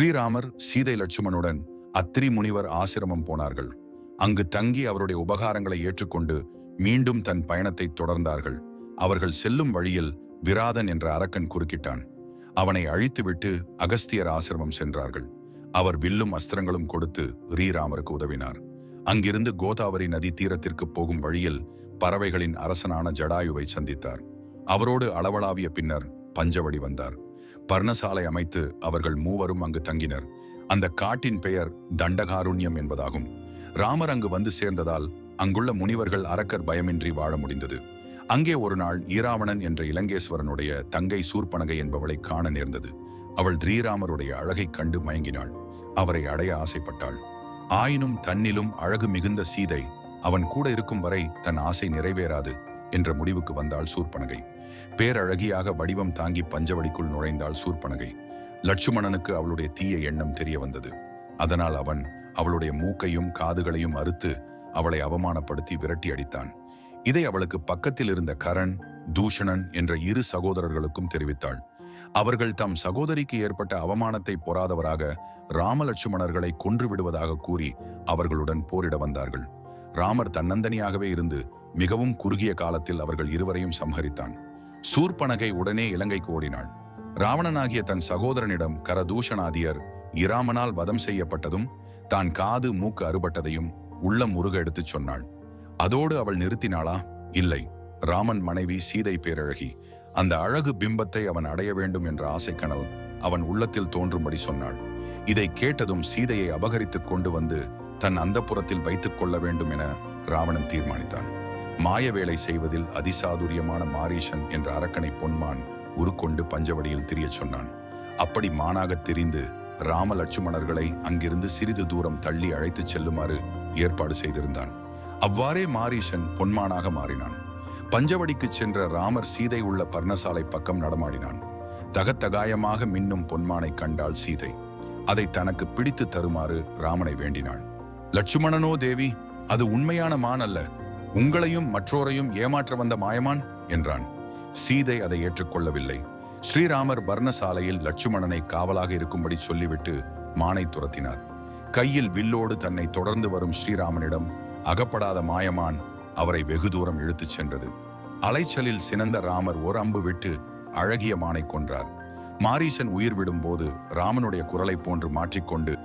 ஸ்ரீராமர் சீதை லட்சுமணுடன் அத்திரி முனிவர் ஆசிரமம் போனார்கள். அங்கு தங்கி அவருடைய உபகாரங்களை ஏற்றுக்கொண்டு மீண்டும் தன் பயணத்தை தொடர்ந்தார்கள். அவர்கள் செல்லும் வழியில் விராதன் என்ற அரக்கன் குறுக்கிட்டான். அவனை அழித்துவிட்டு அகஸ்தியர் ஆசிரமம் சென்றார்கள். அவர் வில்லும் அஸ்திரங்களும் கொடுத்து ரீராமருக்கு உதவினார். அங்கிருந்து கோதாவரி நதி தீரத்திற்கு போகும் வழியில் பறவைகளின் அரசனான ஜடாயுவை சந்தித்தார். அவரோடு அளவளாவிய பின்னர் பஞ்சவடி வந்தார். பர்ணசாலை அமைத்து அவர்கள் மூவரும் அங்கு தங்கினர். அந்த காட்டின் பெயர் தண்டகாருண்யம் என்பதாகும். ராமர் அங்கு வந்து சேர்ந்ததால் அங்குள்ள முனிவர்கள் அரக்கர் பயமின்றி வாழ முடிந்தது. அங்கே ஒரு நாள் ஈராவணன் என்ற இலங்கேஸ்வரனுடைய தங்கை சூர்பனகை என்பவளை காண நேர்ந்தது. அவள் ஸ்ரீராமருடைய அழகைக் கண்டு மயங்கினாள். அவரை அடைய ஆசைப்பட்டாள். ஆயினும் தன்னிலும் அழகு மிகுந்த சீதை அவன் கூட இருக்கும் வரை தன் ஆசை நிறைவேறாது. என்ற முடிவுக்கு வந்தாள் சூர்பனகை. பேரழகியாக வடிவம் தாங்கி பஞ்சவடிக்குள் நுழைந்தாள் சூர்பனகை. லட்சுமணனுக்கு அவளுடைய தீய எண்ணம் தெரிய வந்தது. அதனால் அவன் அவளுடைய மூக்கையும் காதுகளையும் அறுத்து அவளை அவமானப்படுத்தி விரட்டி அடித்தான். இதை அவளுக்கு பக்கத்தில் இருந்த கரண் தூஷணன் என்ற இரு சகோதரர்களுக்கும் தெரிவித்தாள். அவர்கள் தம் சகோதரிக்கு ஏற்பட்ட அவமானத்தை பொறாதவராக ராமலட்சுமணர்களை கொன்று விடுவதாக கூறி அவர்களுடன் போரிட வந்தார்கள். ராமர் தன்னந்தனியாகவே இருந்து மிகவும் குறுகிய காலத்தில் அவர்கள் இருவரையும் சம்ஹரித்தான். சூர்பனகை உடனே இலங்கைக்கு ஓடினாள். ராவணனாகிய தன் சகோதரனிடம் கரதூஷணாதியர் இராமனால் வதம் செய்யப்பட்டதும் தான் காது மூக்கு அறுபட்டதையும் உள்ளம் முருக எடுத்துச் சொன்னாள். அதோடு அவள் நிறுத்தினாளா? இல்லை. ராமன் மனைவி சீதை பேரழகி அந்த அழகு பிம்பத்தை அவன் அடைய வேண்டும் என்ற ஆசைக்கனல் அவன் உள்ளத்தில் தோன்றும்படி சொன்னாள். இதை கேட்டதும் சீதையை அபகரித்துக் கொண்டு வந்து தன் அந்தப்புறத்தில் வைத்துக் கொள்ள வேண்டும் என ராவணன் தீர்மானித்தான். மாய வேலை செய்வதில் அதிசாதுரியமான மாரீஷன் என்ற அரக்கனை பொன்மான் உருக்கொண்டு பஞ்சவடியில் திரியச் சொன்னான். அப்படி மானாகத் திரிந்து ராம லட்சுமணர்களை அங்கிருந்து சிறிது தூரம் தள்ளி அழைத்துச் செல்லுமாறு ஏற்பாடு செய்திருந்தான். அவ்வாறே மாரீஷன் பொன்மானாக மாறினான். பஞ்சவடிக்குச் சென்ற ராமர் சீதை உள்ள பர்ணசாலை பக்கம் நடமாடினான். தகத்தகாயமாக மின்னும் பொன்மானை கண்டாள் சீதை. அதை தனக்கு பிடித்து தருமாறு ராமனை வேண்டினாள். லட்சுமணனோ தேவி அது உண்மையான மான் அல்ல. உங்களையும் மற்றோரையும் ஏமாற்ற வந்த மாயமான் என்றான். சீதை அதை ஏற்றுக்கொள்ளவில்லை. ஸ்ரீராமர் பர்ணசாலையில் லட்சுமணனை காவலாக இருக்கும்படி சொல்லிவிட்டு மானை துரத்தினார். கையில் வில்லோடு தன்னை தொடர்ந்து வரும் ஸ்ரீராமனிடம் அகப்படாத மாயமான் அவரை வெகு தூரம் இழுத்துச் சென்றது. அலைச்சலில் சினந்த ராமர் ஒரு அம்பு விட்டு அழகிய மானை கொன்றார். மாரீசன் உயிர் விடும்போது ராமனுடைய குரலை போன்று மாற்றிக்கொண்டு